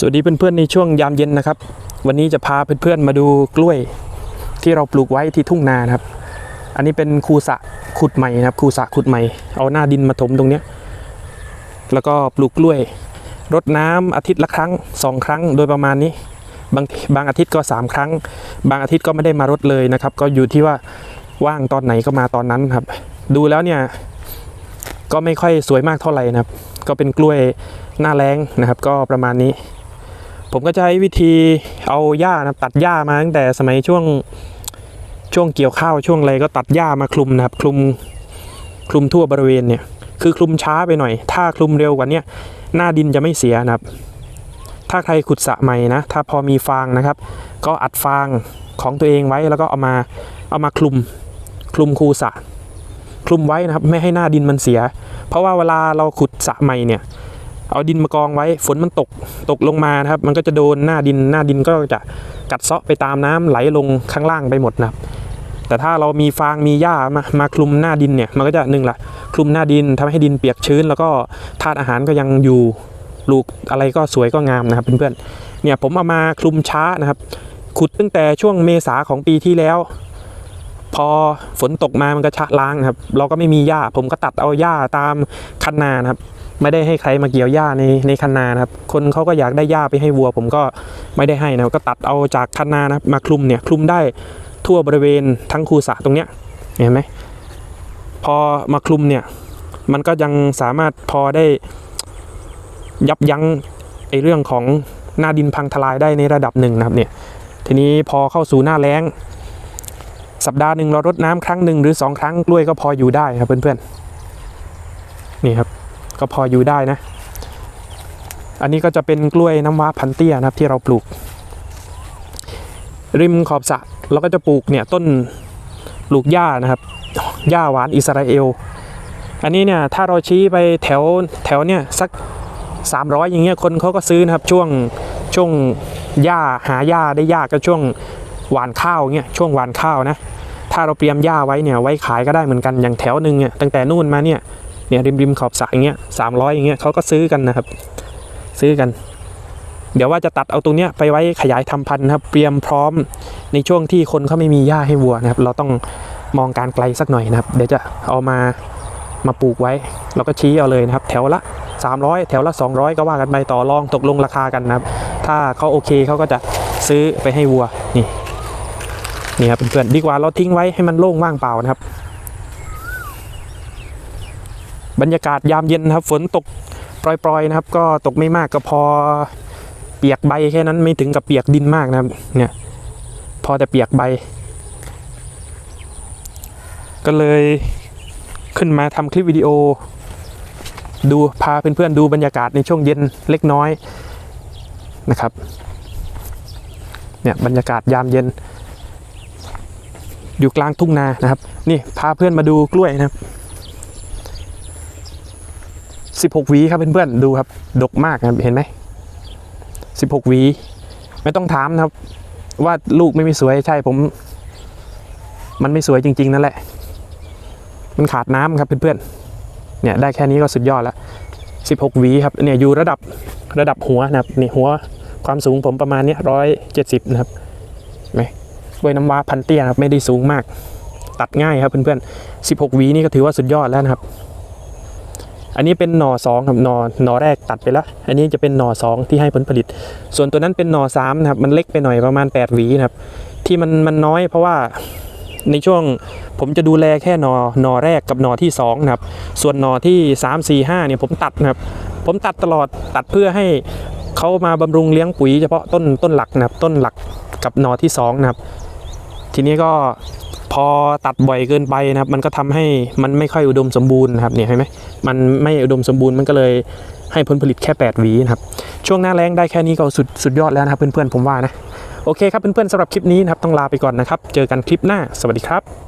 สวัสดีเพื่อนๆในช่วงยามเย็นนะครับ วันนี้จะพาเพื่อนๆมาดูกล้วยที่เราปลูกไว้ที่ทุ่งนานครับ อันนี้เป็นคูสะขุดใหม่นะครับ คูสะขุดใหม่ เอาหน้าดินมาถมตรงเนี้ยแล้วก็ปลูกกล้วยรดน้ำอาทิตย์ละครั้งสองครั้งโดยประมาณนี้ บางบางอาทิตย์ก็สามครั้ง บางอาทิตย์ก็ไม่ได้มารดเลยนะครับ ก็อยู่ที่ว่าว่างตอนไหนก็มาตอนนั้นครับ ดูแล้วเนี่ยก็ไม่ค่อยสวยมากเท่าไหร่นะครับ ก็เป็นกล้วยหน้าแรงนะครับ ก็ประมาณนี้ ผมก็ใช้วิธีเอาหญ้านะตัดหญ้ามาตั้งแต่สมัยช่วงช่วงเกี่ยวข้าวช่วงอะไรก็ตัดหญ้ามาคลุมนะครับ คลุมคลุมทั่วบริเวณเนี่ย คือคลุมช้าไปหน่อย ถ้าคลุมเร็วกว่านี้หน้าดินจะไม่เสียนะครับ ถ้าใครขุดสระใหม่นะ ถ้าพอมีฟางนะครับ ก็อัดฟางของตัวเองไว้แล้วก็เอามาเอามาคลุมคลุมคูสระคลุมไว้นะครับ ไม่ให้หน้าดินมันเสีย เพราะว่าเวลาเราขุดสระใหม่เนี่ย เอาดินมากองไว้ฝนมันตกตกลงมานะครับ มันก็จะโดนหน้าดินหน้าดินก็จะกัดเซาะไปตามน้ำไหลลงข้างล่างไปหมดนะครับ แต่ถ้าเรามีฟางมีหญ้ามามาคลุมหน้าดินเนี่ยมันก็จะหนึ่งละคลุมหน้าดินทำให้ดินเปียกชื้น แล้วก็ธาตุอาหารก็ยังอยู่ปลูกอะไรก็สวยก็งามนะครับเพื่อนๆเนี่ยผมเอามาคลุมช้านะครับ ขุดตั้งแต่ช่วงเมษาของปีที่แล้วพอฝนตกมามันก็ชะล้างนะครับ เราก็ไม่มีหญ้า ผมก็ตัดเอาหญ้าตามคันนานะครับ ไม่ได้ให้ใครมาเกี่ยวหญ้าในในคันนานะครับ คนเขาก็อยากได้หญ้าไปให้วัว ผมก็ไม่ได้ให้นะก็ตัดเอาจากคันนานะมาคลุมเนี่ยคลุมได้ทั่วบริเวณทั้งคูสะตรงเนี้ยเห็นไหมพอมาคลุมเนี่ยมันก็ยังสามารถพอได้ยับยั้งไอเรื่องของหน้าดินพังทลายได้ในระดับหนึ่งนะครับเนี่ยทีนี้พอเข้าสู่หน้าแล้ง สัปดาห์หนึ่งเรารดน้ำครั้งหนึ่งหรือสองครั้งกล้วยก็พออยู่ได้ครับเพื่อนๆนี่ครับ ก็พออยู่ได้นะ อันนี้ก็จะเป็นกล้วยน้ำว้าพันเตี้ยนะครับที่เราปลูก ริมขอบสระเราก็จะปลูกเนี่ยต้นปลูกหญ้านะครับหญ้าหวานอิสราเอล อันนี้เนี่ยถ้าเราชี้ไปแถวแถวเนี่ยสัก 300 อย่างเงี้ยคนเขาก็ซื้อนะครับช่วงช่วงหญ้าหาหญ้าได้ยากก็ช่วงหวานข้าวเงี้ยช่วงหวานข้าวนะถ้าเราเตรียมหญ้าไว้เนี่ยไว้ขายก็ได้เหมือนกันอย่างแถวหนึ่งเนี่ยตั้งแต่นู่นมาเนี่ย เนี่ยริมริมขอบสระอย่างเงี้ยสามร้อยอย่างเงี้ยเขาก็ซื้อกันนะครับ ซื้อกัน เดี๋ยวว่าจะตัดเอาตรงเนี้ยไปไว้ขยายทำพันธุ์นะครับ เตรียมพร้อมในช่วงที่คนเขาไม่มีหญ้าให้วัวนะครับ เราต้องมองการไกลสักหน่อยนะครับ เดี๋ยวจะเอามามาปลูกไว้ เราก็ชี้เอาเลยนะครับ แถวละ 300 แถวละ 200 ก็ว่ากันไปต่อรองตกลงราคากันนะครับ ถ้าเขาโอเคเขาก็จะซื้อไปให้วัวนี่นี่ครับเพื่อนๆดีกว่าเราทิ้งไว้ให้มันโล่งว่างเปล่านะครับ บรรยากาศยามเย็นครับ ฝนตกปล่อยๆนะครับ ก็ตกไม่มากก็พอเปียกใบแค่นั้นไม่ถึงกับเปียกดินมากนะครับ เนี่ยพอแต่เปียกใบ ก็เลยขึ้นมาทำคลิปวิดีโอ ดูพาเพื่อนๆดูบรรยากาศในช่วงเย็นเล็กน้อยนะครับเนี่ยบรรยากาศยามเย็น อยู่กลางทุ่งนานะครับ นี่พาเพื่อนมาดูกล้วยนะครับ 16หวีครับเพื่อนๆดูครับ ดกมากนะครับเห็นไหม16หวีไม่ต้องถามนะครับ ว่าลูกไม่มีสวยใช่ผม มันไม่สวยจริง ๆ นั่นแหละ มันขาดน้ำครับเพื่อนๆเนี่ยได้แค่นี้ก็สุดยอดแล้ว16หวีครับเนี่ยอยู่ระดับระดับหัวนะครับนี่หัวความสูงผมประมาณนี้ร้อยเจ็ดสิบนะครับไหมกล้วยน้ำว้าพันเตี้ยครับไม่ได้สูงมาก ตัดง่ายครับเพื่อนๆ16หวีนี่ก็ถือว่าสุดยอดแล้วนะครับ อันนี้เป็นหน่อสองครับหน่อหน่อแรกตัดไปแล้ว อันนี้จะเป็นหน่อสองที่ให้ผลผลิต ส่วนตัวนั้นเป็นหน่อสามนะครับมันเล็กไปหน่อยประมาณ8หวีนะครับที่มันมันน้อยเพราะว่าในช่วงผมจะดูแลแค่หน่อหน่อแรกกับหน่อที่สองนะครับส่วนหน่อที่ 3 4 5เนี่ยผมตัดนะครับผมตัดตลอดตัดเพื่อให้เขามาบำรุงเลี้ยงปุ๋ยเฉพาะต้นต้นหลักนะครับต้นหลักกับหน่อที่สองนะครับทีนี้ก็ อตัดบ่อยเกินไปนะครับมันก็ทำให้มันไม่ค่อยอุดมสมบูรณ์นะครับเนี่ยเห็นไหมมันไม่อุดมสมบูรณ์มันก็เลยให้ผลผลิตแค่ 8 หวีนะครับช่วงหน้าแรงได้แค่นี้ก็สุดสุดยอดแล้วนะครับเพื่อนๆผมว่านะโอเคครับเพื่อนๆสำหรับคลิปนี้นะครับต้องลาไปก่อนนะครับ เจอกันคลิปหน้า สวัสดีครับ